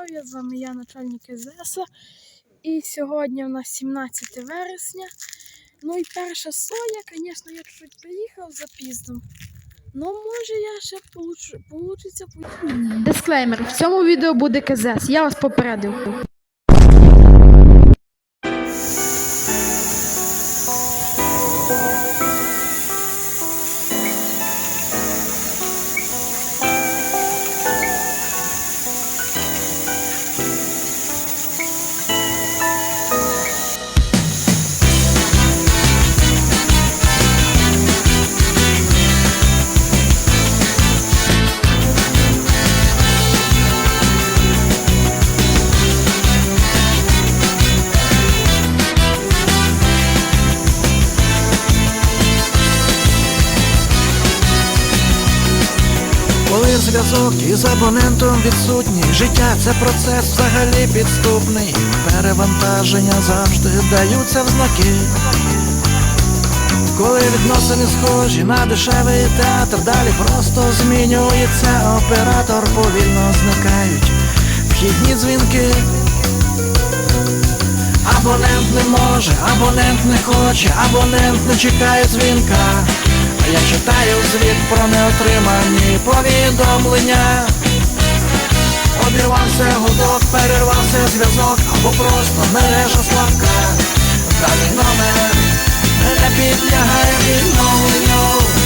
здоров'я! З вами я, начальник СЗС. І сьогодні у нас 17 вересня. Ну і перша соя, звісно, я чуть приїхав запізно. Ну, може, я ще получу, получиться Дисклеймер. В цьому відео буде КЗС. Я вас попередив. Зв'язок із абонентом відсутній, життя це процес взагалі підступний. Перевантаження завжди даються в знаки. Коли відносини схожі на дешевий театр, далі просто змінюється оператор, повільно зникають вхідні дзвінки. Абонент не може, абонент не хоче, абонент не чекає дзвінка. Я читаю звіт про неотримані повідомлення. Обірвався гудок, перервався зв'язок, або просто мережа слабка. Даний номер не підлягає відновленню.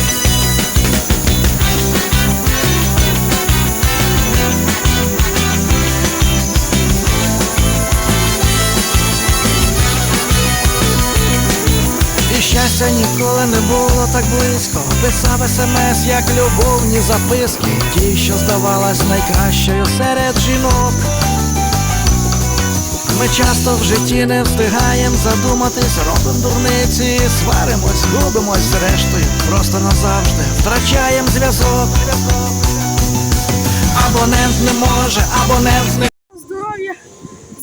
Щастя ніколи не було так близько. Писав смс, як любовні записки, ті, що здавалась найкращою серед жінок. Ми часто в житті не встигаємо задуматись, робимо дурниці, сваримось, губимось зрештою, просто назавжди втрачаємо зв'язок. Абонент не може, абонент не Здоров'я!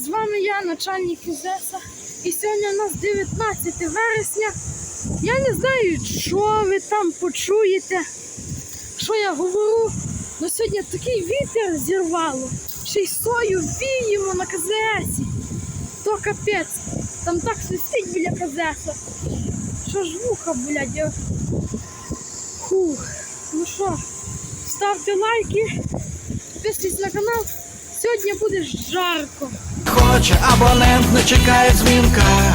З вами я, начальник ІЗЕСа. І сьогодні у нас 19 вересня. Я не знаю, що ви там почуєте, що я говорю. але сьогодні такий вітер зірвало. Ще й сою віємо на КЗСі. То капець. Там так свистить біля КЗСа. Що ж вуха, блядь. я- Фух. Ну що, ставте лайки, підписуйтесь на канал. Сьогодні буде жарко. хоче, абонент не чекає дзвінка.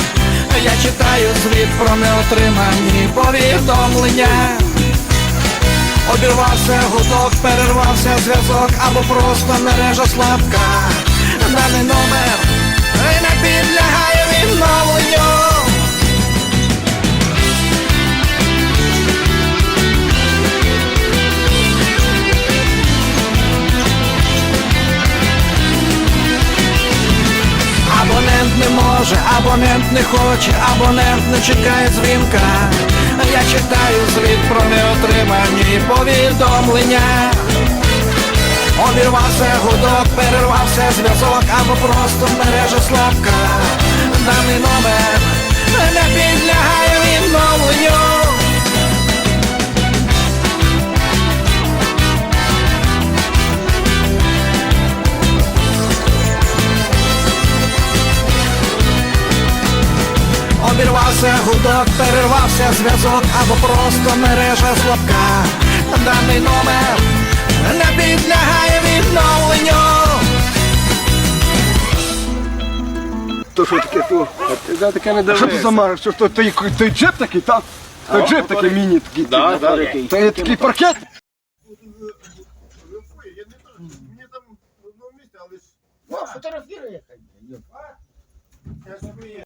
Я читаю звіт про неотримані повідомлення. Обірвався гудок, перервався зв'язок або просто мережа слабка. Даний номер не підлягає відновленню. Не може, абонент не хоче, абонент не чекає дзвінка. Я читаю звіт про неотримані повідомлення. Обірвався гудок, перервався зв'язок або просто мережа слабка. Даний номер не підлягає відновленню. Обірвався гудок, перервався зв'язок або просто мережа слабка. Даний номер не підлягає відновленню. То що таке то? Я таке не Що ти за марш? Що то той, той джип такий, так? Той джип такий міні такий. Да, да. То є такий паркет. Я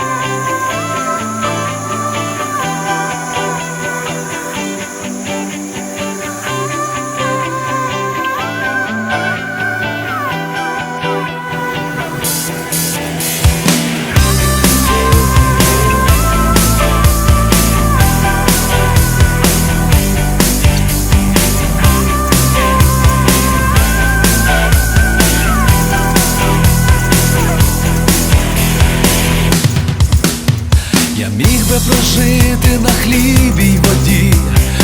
прожити на хлібі й воді,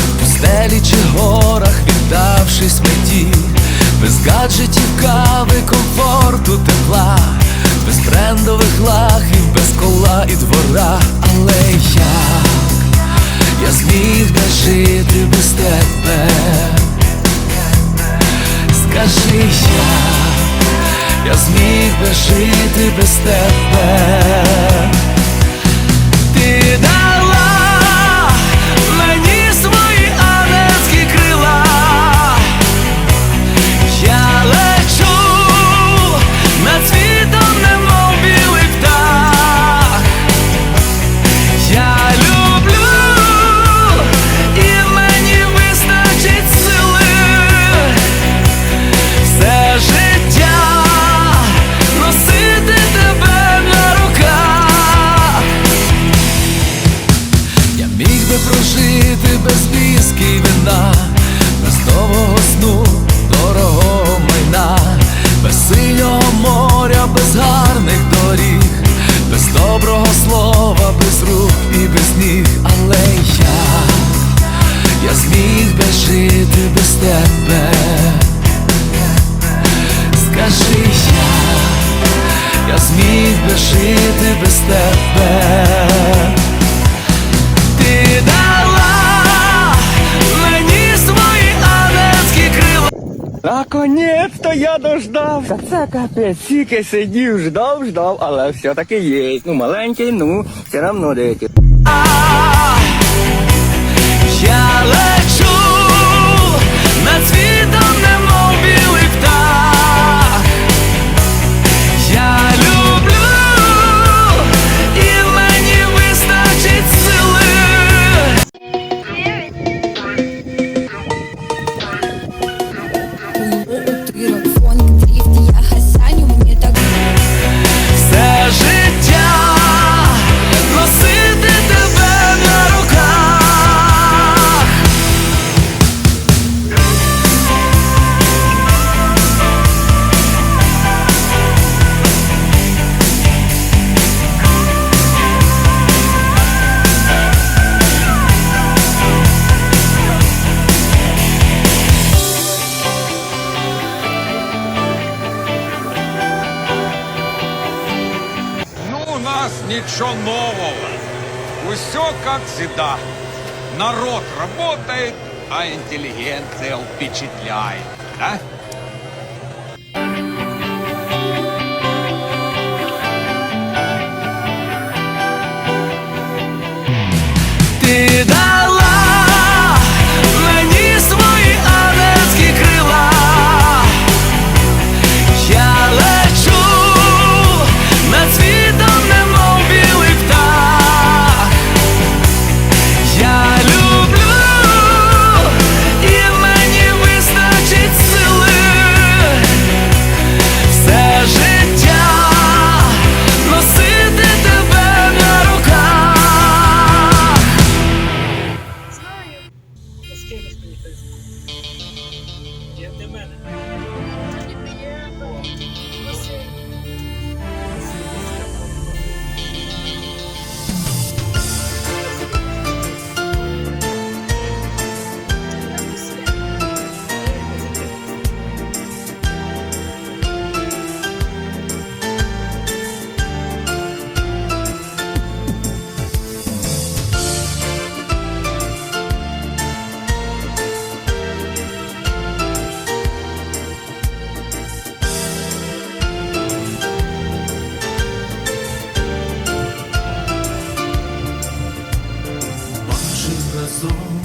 в пустелі чи горах, віддавшись меті, без гаджетів, кави, комфорту, тепла, без брендових лахів, без кола і двора, але як я зміг би жити без тебе. Скажи як я зміг би жити без тебе. Зміг би жити без тебе. Ти дала мені свої ангельські крила. Наконець-то я дождався. Це капець, тільки сидів, ждав, ждав, але все-таки є. Ну, маленький, ну, все равно деякі. Ничего нового. Все как всегда. Народ работает, а интеллигенция впечатляет. Да? Ти дала разом.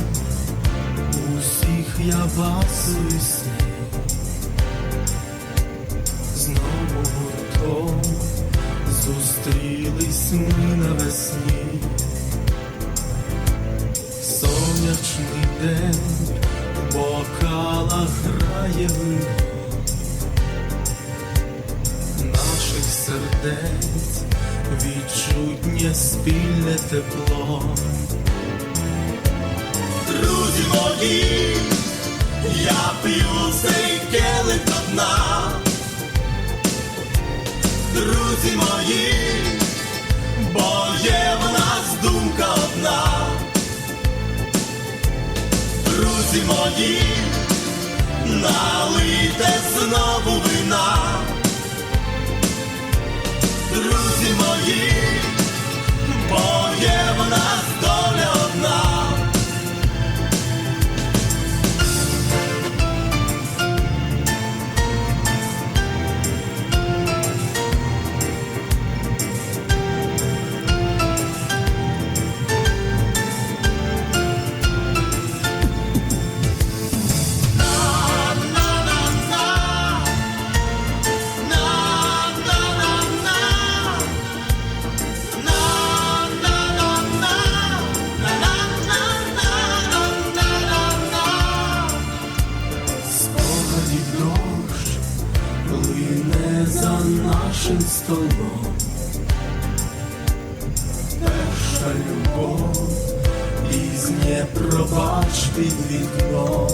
Усіх я вас Знову гуртом зустрілись ми навесні. Сонячний день в бокалах грає вино Наших сердець відчутнє спільне тепло Я п'ю цей келих до дна. Друзі мої, бо є в нас думка одна. Друзі мої, налийте знову вина, друзі мої, бо є в нас доля одна. Пізнє пробач під вікном.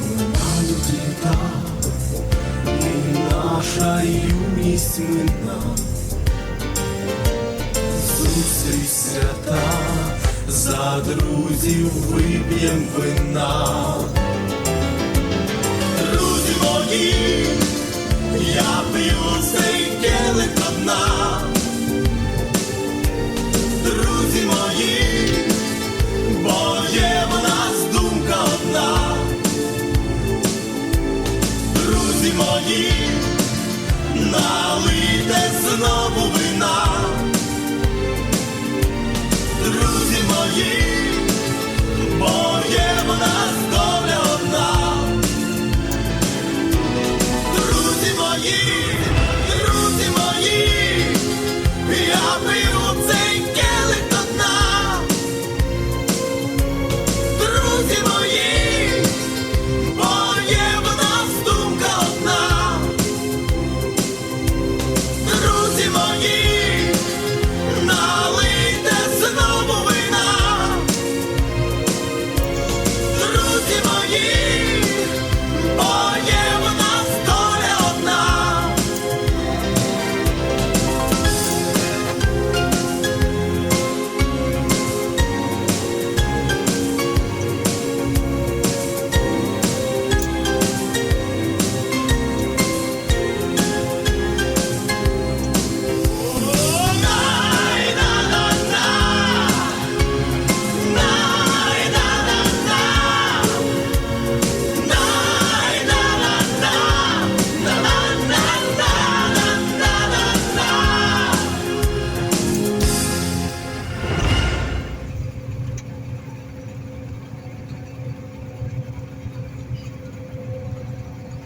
Минають літа, і наша юність мина. Зустріч свята, за друзів вип'єм вина. Друзі мої, я п'ю цей келих до дна. Друзі мої, бо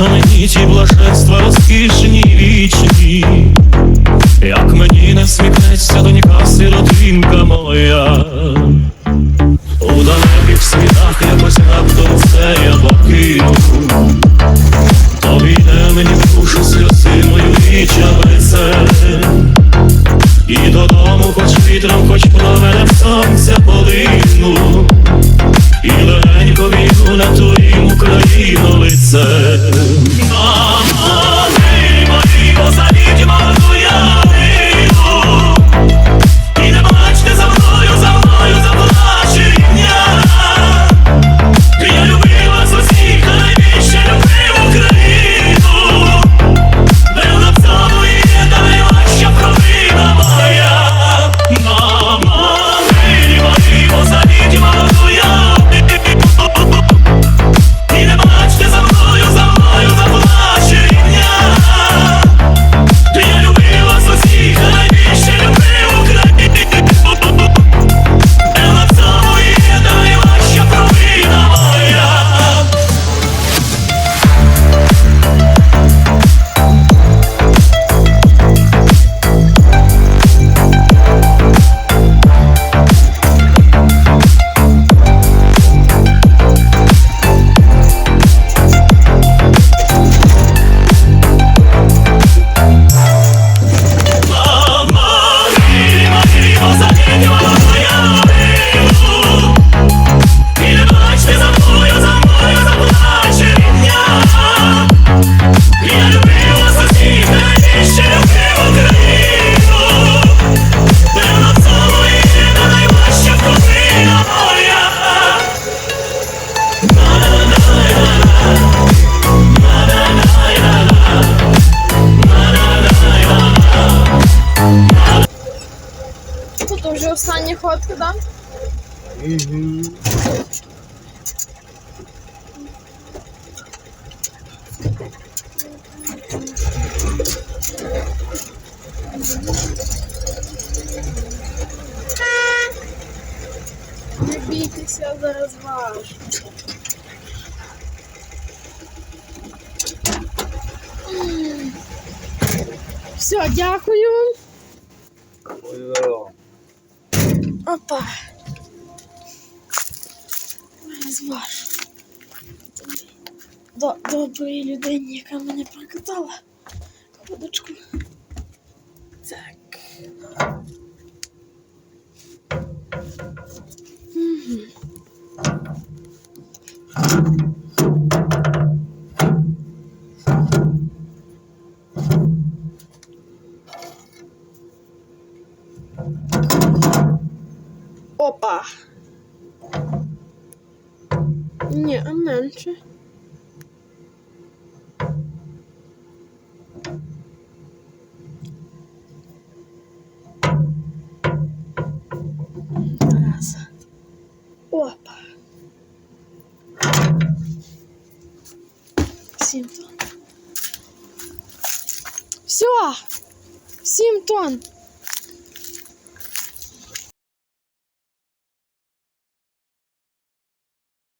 шаленіті блаженства розкішені вічні, як мені не сміхнеться донька, сиротинка моя, у далеких світах якось раптом все я покину, обійде мені в душу сльози мою віча лице, і додому, хоч вітром, хоч плаве сонця полину, і легенько війну на той країну лице. Мама, Рима, Рима, завідьма, Останні фотки, да? Не бійтеся, зараз важу. Все, дякую. Опа. Звар. До доброї людині, яка мене прокатала. Водочку. Так. Мгм. Опа. Ні, а менше. Раз. Опа. Сім тонн. Все. Сім тонн.